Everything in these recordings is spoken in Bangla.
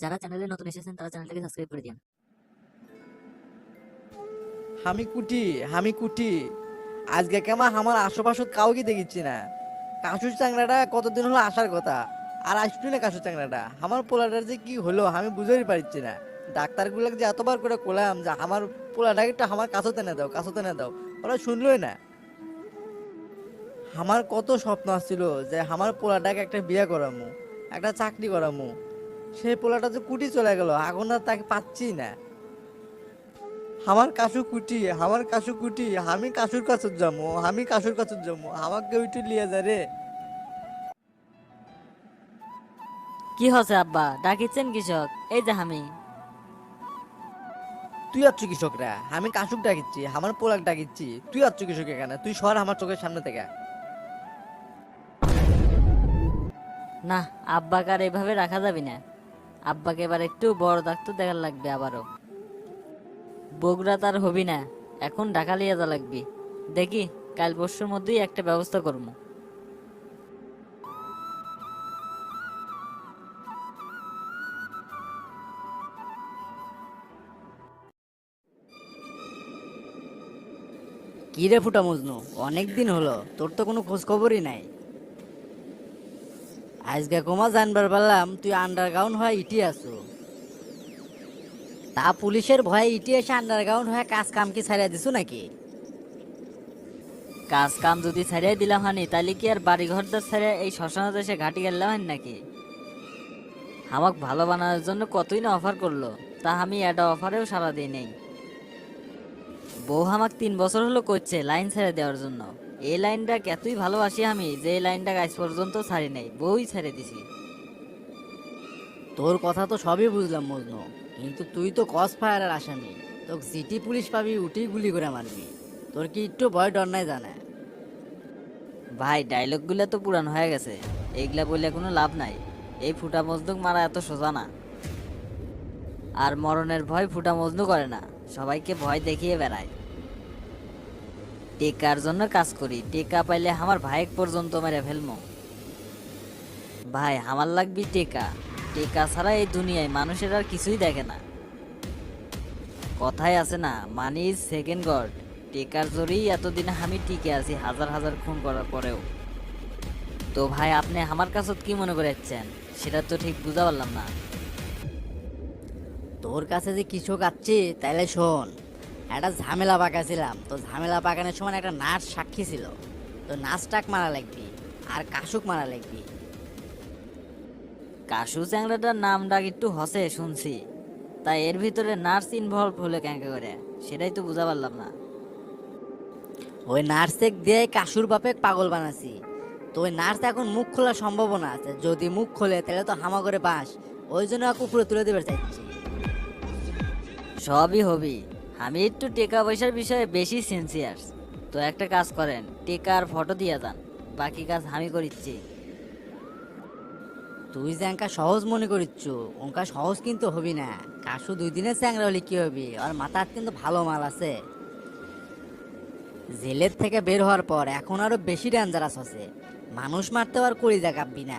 যারা চ্যানেলে নতুন এসেছেন, তারা চ্যানেলটাকে সাবস্ক্রাইব করে দিন হামি কুটি হামি কুটি। আজকে কেমন আমার আশেপাশে কাউকে দেখিচ্ছি না? কাঁচুর চাংড়াটা কতদিন হলো আসার কথা? আর আসবি না কাঁচুর চাংড়াটা আমার পোলাটার যে কি হলো, আমি বুঝতেই পারছি না। ডাক্তারগুলোকে যে এতবার করে কোলাম যে আমার পোলাটাকে একটু আমার কাছে না দাও, কাছে না দাও। ওরা শুনলোই না। আমার কত স্বপ্ন আসছিল যে আমার পোলাটাকে একটা বিয়ে করামু, একটা চাকরি করামু। সেই পোলাটা যে কুটি চলে গেল এখন আর তাকে পাচ্ছি না। আমার কাশু কুটি আমার কাশু কুটি আমি কাশুর কাছে যাব আমি কাশুর কাছে যাব আমাকে ওইটু লিয়ে যা রে। কি হচ্ছে আব্বা? ডাকিচ্ছেন কৃষক? এই যে আমি। তুই আচ্ছু কৃষকরা? আমি কাশুক ডাকিচ্ছি আমার পোলাক ডাকিচ্ছি। তুই আচ্ছু কৃষক এখানে? তুই সর আমার চোখের সামনে থেকে। না আব্বাকে আর এভাবে রাখা যাবে না। আব্বাকে এবার একটু বড় ডাক্তার দেখার লাগবে আবারও। বগুড়া তার হবি না, এখন ঢাকা লিয়ে যা লাগবে। দেখি, কাল পরশুর মধ্যেই একটা ব্যবস্থা করব। কি রে ফুটা মজনু, অনেক দিন হলো, তোর তো কোনো খোঁজ খবরই নাই। আজকে কমা জানবার পারলাম, তুই আন্ডারগ্রাউন্ড হয়ে ইটি আছো। তা পুলিশের ভয়ে ইটি এসে আন্ডারগ্রাউন্ড হয়ে কাজ কাম কি ছাড়িয়ে দিছো নাকি? কাজ কাম যদি ছাড়িয়ে দিলাম হানি তাহলে কি আর বাড়ি ঘরদার ছেড়ে এই শ্মশান দেশে ঘাটি গেলাম হানি নাকি? আমাকে ভালো বানানোর জন্য কতই না অফার করল, তা আমি একটা অফারেও সারা দিই নেই। বউ আমাকে তিন বছর হলো করছে, লাইন ছেড়ে দেওয়ার জন্য। এই লাইনটা এতই ভালোবাসি আমি যে এই লাইনটা আজ পর্যন্ত ছাড়ি নাই বউই ছেড়ে দিছি। তোর কথা তো সবই বুঝলাম মজনু। কিন্তু তুই তো কস ফায়ারের আসামি। তোকে সিটি পুলিশ পাবি উঠি গুলি করে মারবি। তোর কি একটু ভয় ডর নাই জানে? ভাই ডায়লগগুলো তো পুরান হয়ে গেছে। এইগুলা বললে কোনো লাভ নাই। এই ফুটা মজদুক মারা এত সোজা না। আর মরণের ভয় ফুটা মজনু করে না। সবাইকে ভয় দেখিয়ে বেড়ায়। টেকার জন্য কাজ করি। টেকা পাইলে আমার ভাইক পর্যন্ত মেরে ফেলমো। ভাই, আমার লাগবি টেকা। টেকা ছাড়া এই দুনিয়ায় মানুষের আর কিছুই দেখে না। কথাই আছে না মানি ইজ সেকেন্ড গড টেকার জোরেই এতদিন আমি টিকে আছি হাজার হাজার খুন করার পরেও। তো ভাই, আপনি আমার কাছে কি মনে করেছেন সেটা তো ঠিক বুঝা পারলাম না। তোর কাছে যে কৃষক আসছে তাইলে শোন। একটা ঝামেলা পাকাছিলাম। তো ঝামেলা পাকানোর সময় একটা নাচ সাক্ষী ছিল। তো নাচটাক মারা লাগবি আর কাশুক মারা লাগবি। কাশু চ্যাংড়াটার ডাক একটু হসে শুনছি। তাই এর ভিতরে নার্স ইনভলভ হলে ক্যাঙ্কে করে সেটাই তো বুঝা পারলাম না। ওই নার্সেক দিয়ে কাশুর বাপে পাগল বানাছি। তো ওই নার্স এখন মুখ খোলার সম্ভাবনা আছে। যদি মুখ খোলে তাহলে তো হামা করে বাস ওই জন্য উপরে তুলে দেবে চাইছি। সবই হবি। আমি একটু টেকা পয়সার বিষয়ে বেশি সিনসিয়ার তো একটা কাজ করেন টেকার ফটো দিয়ে যান, বাকি কাজ আমি করিচ্ছি। তুই যে এঙ্কা সহজ মনে করিচ্ছ ওঙ্কা সহজ কিন্তু হবি না। কাশু দুই দিনের চ্যাংরা হলে কি হবি? আর মাথার কিন্তু ভালো মাল আছে। জেলের থেকে বের হওয়ার পর এখন আরও বেশি ডেঞ্জারাস আছে। মানুষ মারতে আর করি দেখাবি না।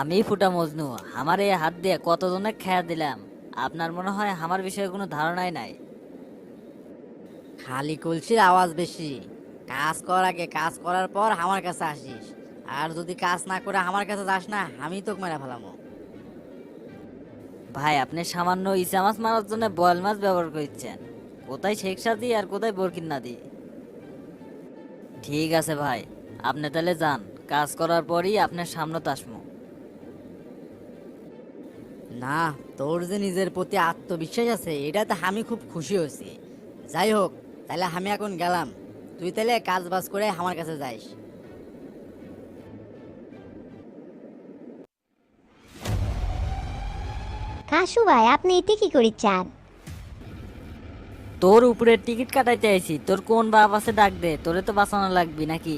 আমি ফুটা মজনু, আমার এই হাত দিয়ে কতজনে খেয়া দিলাম? আপনার মনে হয় আমার বিষয়ে কোনো ধারণাই নাই? খালি কলসির আওয়াজ বেশি। কাজ করার আগে কাজ করার পর আমার কাছে আসিস। আর যদি কাজ না করে আমার কাছে যাস না, আমি তোকে মেরে ফেলামো ভাই, আপনি সামান্য ইসা মাছ মারার জন্য বয়াল মাছ ব্যবহার করছেন। কোথায় শেখ সাদি আর কোথায় বরকিন নাদি ঠিক আছে ভাই, আপনি তাহলে যান। কাজ করার পরই আপনার সামনে আসব না তোর যে নিজের প্রতি আত্মবিশ্বাস আছে এটাতে আমি খুব খুশি হয়েছি। যাই হোক তাহলে আমি এখন গেলাম। তুই তাহলে কাজ বাজ করে আমার কাছে যাইস। কাশু ভাই আপনি এটি কি করিচ্ছেন তোর উপরে টিকিট কাটাইতে আইছি তোর কোন বাপ আছে ডাক দে তোরে তো বাঁচানো লাগবি নাকি?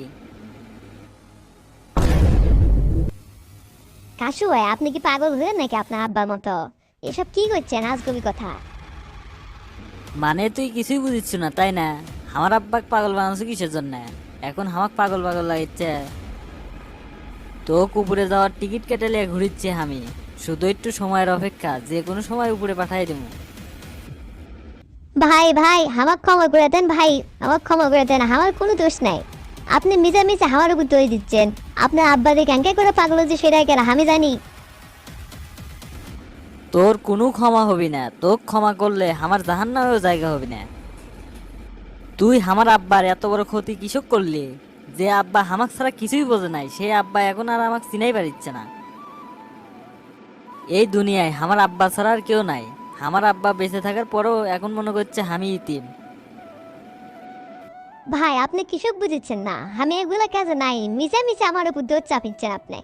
কাশু ভাই আপনি কি পাগল হলেন নাকি আপনার আব্বার মতো? এসব কি করছেন? আজগবি কথা। মানে তুই কিছুই বুঝিস না তাই না? আমার আব্বাক পাগল বানাচ্ছ কিসের জন্য? এখন আমাক পাগল পাগল লাগিচ্ছে তো উপরে যাওয়ার টিকিট কেটে লিয়ে ঘুরিচ্ছে আমি। শুধু একটু সময়ের অপেক্ষা যে কোনো সময় উপরে পাঠাই দেবো ভাই ভাই আমাক ক্ষমা করে দেন ভাই আমাক ক্ষমা করে দেন আমার কোনো দোষ নাই। আপনি মিশে মিশে আমার উপর দই দিচ্ছেন। আপনার আব্বাদের ক্যাঙ্কে করে পাগল যে সেটাই কেন আমি জানি। তোর কোনো ক্ষমা হবি না, তোক ক্ষমা করলে আমার জাহান্নামেও জায়গা হবে না। তুই আমার আব্বার এত বড় ক্ষতি কিসব করলি? যে আব্বা হামাক ছাড়া কিছুই বোঝে নাই, সে আব্বা এখন আর আমাকে চিনাই পারিচ্ছে না। এই দুনিয়ায় আমার আব্বা ছাড়া আর কেউ নাই। আমার আব্বা বেঁচে থাকার পরেও এখন মনে করছে আমি ইতিম। ভাই আপনি কৃষক বুঝেছেন না। আমি এগুলা কাজে নাই? মিশে মিশে আমার উপর দোষ চাপিচ্ছেন আপনি।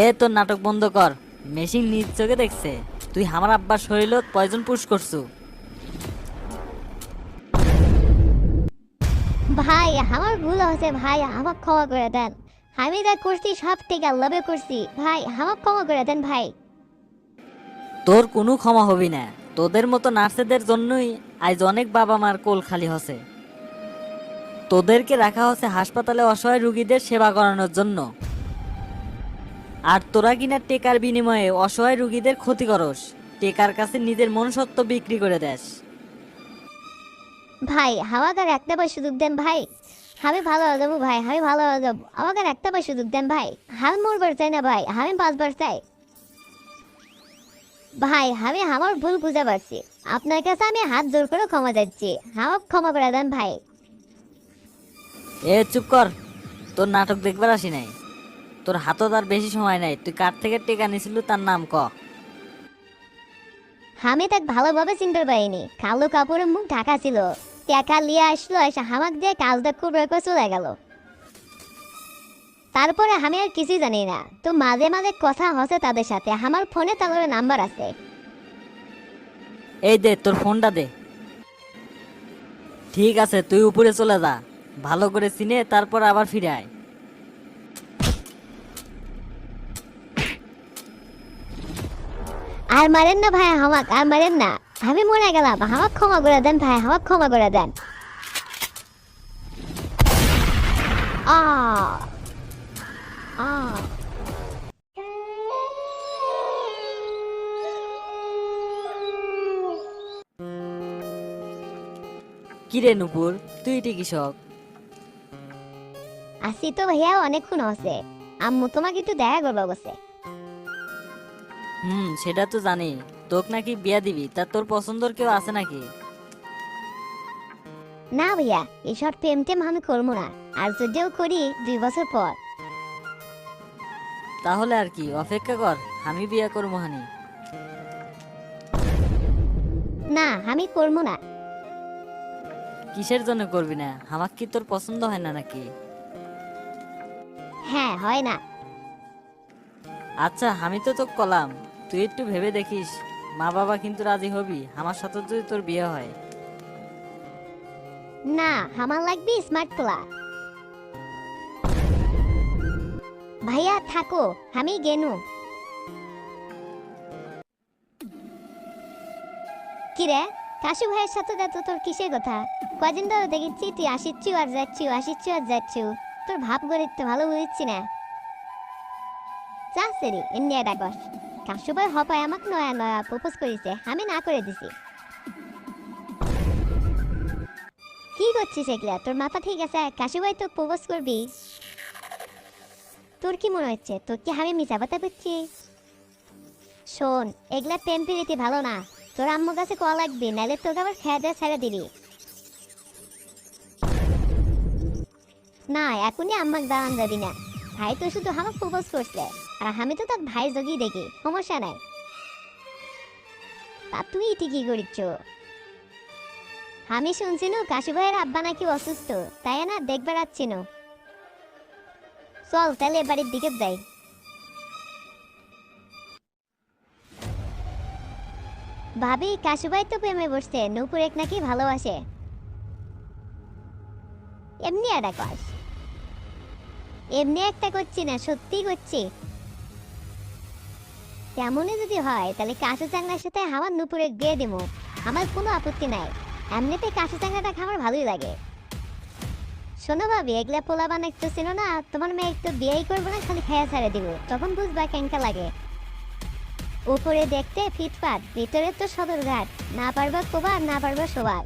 এ তোর নাটক বন্ধ কর। মেশিন নিজ চোখে দেখছে। তুই আমার আব্বার শরীরত পয়জন পুশ করছু। ভাই আমার ভুল হয়েছে ভাই আমাকে ক্ষমা করে দেন। আমি যা করছি সব থেকে লবে করছি। ভাই আমাকে ক্ষমা করে দেন ভাই। তোর কোনো ক্ষমা হবি না। তোদের মতো নার্সেদের জন্যই আজ অনেক বাবা মার কোল খালি হসে। তোদেরকে রাখা হচ্ছে হাসপাতালে অসহায় রুগীদের সেবা করানোর জন্য। আর তোরা কিনা টেকার বিনিময়ে অসহায় রুগীদের ক্ষতি করস, টেকার কাছে নিজের মনুষ্যত্ব বিক্রি করে দেস। ভাই আর একটা বার সুযোগ দেন ভাই। আমি ভালো হয়ে যাব ভাই, আমি ভালো হয়ে যাব। আমাকে একটা বার সুযোগ দেন ভাই। আমি মরবার চাই না ভাই, আমি পাঁচবার চাই। ভাই আমি আমার ভুল বুঝে পারছি আপনার কাছে আমি হাত জোর করে ক্ষমা যাচ্ছি আমাকে ক্ষমা করে দেন ভাই। এ চুপ কর। তোর নাটক দেখবার আসি নাই। তোর হাতও আর বেশি সময় নাই। তুই কার থেকে টেকা নিছিল তার নাম ক। আমি তাক ভালোভাবে চিনতে পারিনি। কালো কাপড়ে মুখ ঢাকা ছিল। টাকা লিয়ে আসলো এসে হামাক দিয়ে কাজটা খুব রেখে চলে গেল। তারপরে আমি আর কিছুই জানি না। তো মাঝে মাঝে কথা হসে তাদের সাথে। আমার ফোনে তাদের নাম্বার আছে। এই দে তোর ফোনটা দে। ঠিক আছে তুই উপরে চলে যা। ভালো করে চিনে তারপর আবার ফিরে আয়। আর মারেন না ভাই হামাক আর মারেন না। আমি মরে গেলাম। হামাক ক্ষমা করে দেন ভাই হামাক ক্ষমা করে দেন। আ আ কিরে নুপুর তুই এটি কৃষক আসি তো ভাইয়া অনেকক্ষণ হচ্ছে আম্মু তোমাকে একটু দেখা করব বসে। হুম সেটা তো জানি। তোক নাকি বিয়া দিবি তা তোর পছন্দর কেউ আছে নাকি? না ভাইয়া এসব প্রেম টেম আমি করব না। আর যদিও করি দুই বছর পর। তাহলে আর কি অপেক্ষা কর আমি বিয়া করব হানি। না আমি করব না। কিসের জন্য করবি না? আমার কি তোর পছন্দ হয় না নাকি? হ্যাঁ হয় না। আচ্ছা আমি তো তোকে কলাম। তুই একটু ভেবে দেখিস মা বাবা কিন্তু রাজি হবি। আমার সাথে যদি তোর বিয়ে হয়। না আমার লাগবে স্মার্ট পোলা। ভাইয়া থাকো আমি গেনু। কিরে কাশু ভাইয়ের সাথে তো তোর কিসের কথা? কদিন ধরে দেখেছি তুই আসিচ্ছু আর যাচ্ছু, আসিচ্ছু আর যাচ্ছু। তোর ভাব গণিত তো ভালো বুঝছি না। যা সেরি, ইন্ডিয়া ডাকস কাশু ভাই হপায় আমাকে নয়া নয়া প্রপোজ করেছে, আমি না করে দিছি। কি করছিস এগুলা? তোর মাথা ঠিক আছে? কাশু ভাই তো প্রপোজ করবি? তোর কি মনে হচ্ছে? তোর কি আমি মিশা কথা করছি শোন, এগুলা প্রেম প্রীতি ভালো না। তোর আম্মু কাছে কল লাগবে, নাহলে তোকে আবার খেয়ে দেওয়া ছেড়ে দিবি। না, এখনই আম্মাকে দাঁড়ান যাবি না। ভাই তো শুধু আমাকে প্রপোজ করছে, আর আমি তো তার ভাই জগি দেখি, সমস্যা নাই। তা তুই ঠিকই করিচ্ছ। আমি শুনছি শুনছিনু কাশু ভাইয়ের আব্বা নাকি অসুস্থ, তাই না, দেখবার আসছিনু চল তাহলে বাড়ির দিকে যাই। ভাবি কাশু ভাই তো প্রেমে বসছে নূপুর এক নাকি ভালোবাসে। এমনি একটা কস। এমনি একটা করছি না, সত্যি করছি। তেমনই যদি হয়, তাহলে কাশু চাংলার সাথে আমার নুপুরে গিয়ে দিব আমার কোনো আপত্তি নাই। এমনিতে কাশি চাঙ্গাটা খাবার ভালোই লাগে। শোনো ভাবি, এগুলা পোলা একটু ছিল না, তোমার মেয়ে একটু বিয়েই করব না, খালি খেয়া ছাড়ে দিব। তখন বুঝবা কেনকা লাগে। উপরে দেখতে ফিটফাট, ভিতরে তো সদরঘাট না পারবা কোবার না পারবা শোবার।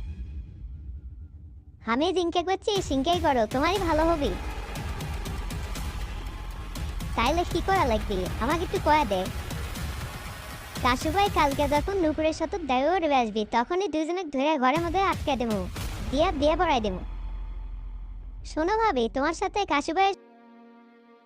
আমি জিঙ্কে করছি, সিঙ্কেই করো, তোমারই ভালো হবে। তাইলে কি করা লাগবে? আমাকে একটু কয়া দে। কাশু ভাই কালকে যখন নুপুরের সাথে দেওয়ার আসবি, তখনই দুজনে ধরে ঘরের মধ্যে আটকে দেবো। দিয়া, দিয়ে পড়াই দেবো। শোনো ভাবি, তোমার সাথে কাশু